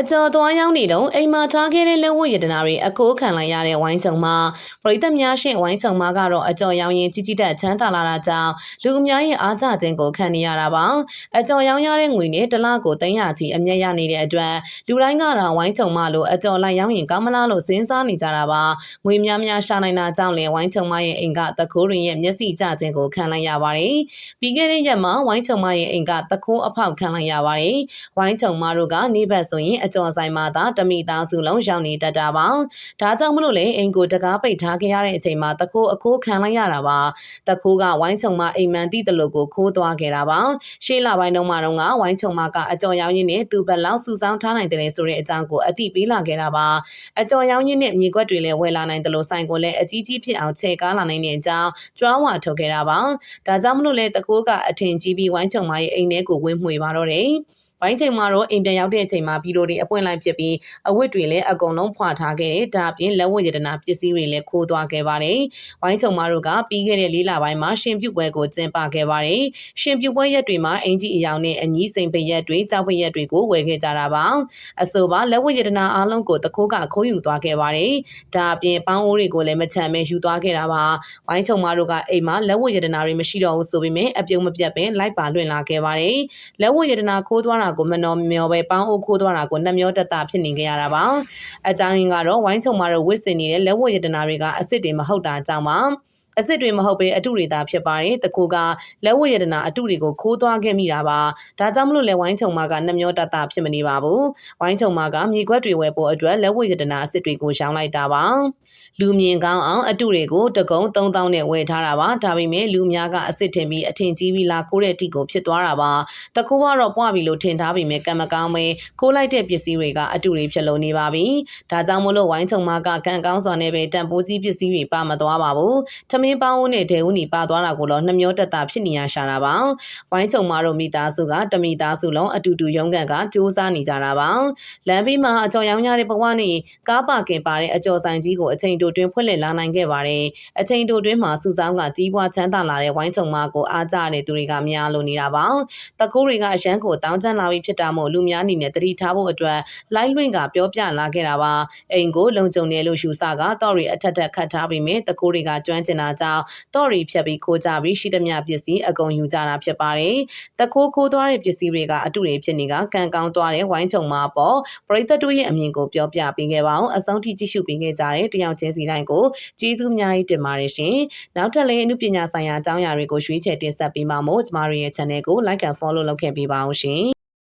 အကျော်သွားရောက်နေတော့အိမ်မှာထားခဲ့တဲ့လက်ဝတ်ရတနာတွေအကိုးခံလိုက်ရတဲ့ဝိုင်းချုံမှာပရိသတ်များရှင်ဝိုင်းချုံမှာကတော့အကျော်ရောင်းရင်ကြီးကြီးတက်ချမ်းသာလာတာကြောင့်လူအများရဲ့အားကြခြင်းကိုခံနေရတာပါအကျော်ရောင်းရတဲ့ငွေနဲ့တစ်လကို300ချီအမြတ်ရနေတဲ့အတွက်လူတိုင်းကတော့ဝိုင်းချုံမလို့အကျော်လိုက်ရောင်းရင်ကောင်းမလားလို့စဉ်းစားနေကြတာပါငွေများများရှာနိုင်တာကြောင့်လေဝိုင်းချုံမရဲ့အိမ်ကတခိုးရင်ရဲ့မျက်စိကျခြင်းကိုခံလိုက်ရပါတယ်ပြီးခဲ့တဲ့ရက်မှာဝိုင်းချုံမရဲ့အိမ်ကတခိုးအဖောက်ခံလိုက်ရပါတယ်ဝိုင်းချုံမတို့ကနေဘက်ဆိုရင်အကျော်ဆိုင်မှာသာတမိသားစုလုံးရောက်နေတတ်တာပါဒါကြောင့်မလို့လေအိမ်ကိုတကားပိတ်ထားခဲ့ရတဲ့အချိန်မှာတခိုးအခိုးခံလိုက်ရတာပါတခိုးကဝိုင်းချုံမအိမ်မန်တိတလို့ကိုခိုးသွားခဲ့တာပါရှေ့လပိုင်းတုန်းမှာတော့ကဝိုင်းချုံမကအကျော်ရောင်းရင်းနဲ့သူ့ဘက်လောက်စုဆောင်းထားနိုင်တယ်ဆိုတဲ့အကြောင်းကိုအတိပေးလာခဲ့တာပါအကျော်ရောင်းရင်းနဲ့မြေကွက်တွေလည်းဝယ်လာနိုင်တယ်လို့ဆိုင်ကိုလည်းအကြီးကြီးဖြစ်အောင်ချဲကားလာနိုင်တဲ့အကြောင်းကြွားဝါထုတ်ခဲ့တာပါဒါကြောင့်မလို့လေတခိုးကအထင်ကြီးပြီးဝိုင်းချုံမရဲ့အိမ်ထဲကိုဝင်မှွေပါတော့တယ် ဝိုင်းချိန်မှာတော့အိမ်ပြန်ရောက်တဲ့အချိန်မှာဗီဒီယိုတွေအပွင့်လိုက်ဖြစ်ပြီးအဝတ်တွေလည်းအကုန်လုံးဖွာထားခဲ့တယ်။ဒါအပြင်လက်ဝတ်ရတနာပစ္စည်းတွေလည်းခိုးသွားခဲ့ပါတယ်။ဝိုင်းချုံမတို့ကပြီးခဲ့တဲ့လေးလပိုင်းမှာရှင်ပြုတ်ပွဲကိုကျင်းပခဲ့ပါတယ်။ရှင်ပြုတ်ပွဲရက်တွေမှာအင်ကြီးအယောင်နဲ့အညီစိန်ပရက်တွေကြောက်ပရက်တွေကိုဝယ်ခဲ့ကြတာပါ။အဆိုပါလက်ဝတ်ရတနာအားလုံးကိုတခိုးကခိုးယူသွားခဲ့ပါတယ်။ဒါအပြင်ပေါင်းအိုးတွေကိုလည်းမချမ်းမဲယူသွားခဲ့တာပါ။ဝိုင်းချုံမတို့ကအိမ်မှာလက်ဝတ်ရတနာတွေမရှိတော့ဘူးဆိုပေမဲ့အပြုံးမပြတ်ပင်လိုက်ပါလွင့်လာခဲ့ပါတယ်။လက်ဝတ်ရတနာခိုးသွားတာကိုမနှောမျောပဲပေါင်းအိုးခိုးသွားတာကိုနှမျောတက်တာဖြစ်နေကြရတာပါအကြောင်းရင်းကတော့ဝိုင်းချုံမှာတော့ဝစ်စင်နေတဲ့လက်ဝတ်ရတနာတွေကအစ်စ်တွေမဟုတ်တာကြောင့်ပါ အစ်စ်တွေမဟုတ်ပဲအတုတွေသာဖြစ်ပါတယ်တကူကလက်ဝတ်ရတနာအတုတွေကိုခိုးသွားခဲ့မိတာပါဒါကြောင့်မလို့လဲဝိုင်းချုံမကနှမျောတတာဖြစ်မနေပါဘူးဝိုင်းချုံမကမြေခွက်တွေဝယ်ဖို့အတွက်လက်ဝတ်ရတနာအစ်စ်တွေကိုရောင်းလိုက်တာပါလူမြင်ကောင်းအောင်အတုတွေကိုတကုံ3000နဲ့ဝယ်ထားတာပါဒါပေမဲ့လူများကအစ်စ်ထင်ပြီးအထင်ကြီးပြီးလာခိုးတဲ့တိကိုဖြစ်သွားတာပါတကူကတော့ပွားပြီလို့ထင်ထားပြီးမြဲကံမကောင်းပဲခိုးလိုက်တဲ့ပစ္စည်းတွေကအတုတွေဖြစ်လို့နေပါပြီဒါကြောင့်မလို့ဝိုင်းချုံမကကံကောင်းစွာနဲ့ပဲတန်ဖိုးကြီးပစ္စည်းတွေပါမသွားပါဘူးထမင်းပေါင်းဦးနဲ့ဒဲဦးနီပါသွားတာကိုတော့နှမျောတက်တာဖြစ်နေရရှာတာပါဝိုင်းချုံမတို့မိသားစုကတမိသားစုလုံးအတူတူရုန်းကန်ကစူးစမ်းနေကြတာပါလမ်းဘေးမှာအကျော်ရောင်းရတဲ့ဘဝနဲ့ကားပါကင်ပါတဲ့အကျော်ဆိုင်ကြီးကိုအချိန်တိုတွင်ဖွင့်လှစ်လာနိုင်ခဲ့ပါတယ်အချိန်တိုတွင်မှာစုဆောင်းကကြီးပွားချမ်းသာလာတဲ့ဝိုင်းချုံမကိုအားကြတဲ့သူတွေကများလို့နေတာပါတကူတွေကအရန်ကိုတောင်းချမ်းလာပြီးဖြစ်တာမို့လူများအနေနဲ့တတိထားဖို့အတွက်လိုက်လွင့်ကပြောပြလာခဲ့တာပါအိမ်ကိုလုံခြုံတယ်လို့ယူဆကတော့ရီအထက်ထက်ခတ်ထားပြီးမြဲတကူတွေကကျွမ်းကျင်တာကြောင့်တော့ရီဖြတ်ပြီးခိုးကြပြီးရှိသမျှပစ္စည်းအကုန်ယူကြတာဖြစ်ပါတယ်တခိုးခိုးသွားတဲ့ပစ္စည်းတွေကအတူတွေဖြစ်နေကကံကောင်းသွားတဲ့ဝိုင်းချုံမှာပေါ့ပရိသတ်တို့ရဲ့အမြင်ကိုပြောပြပေးခဲ့ပါအောင်အဆုံးထိကြည့်ရှုပေးခဲ့ကြတဲ့တယောက်ချင်းစီတိုင်းကိုကျေးဇူးအများကြီးတင်ပါတယ်ရှင်နောက်ထပ်လည်းအမှုပညာဆိုင်ရာအကြောင်းအရာတွေကိုရွေးချယ်တင်ဆက်ပေးမှာမို့ကျမတို့ရဲ့ channel ကို like and follow လုပ်ခဲ့ပေးပါအောင်ရှင်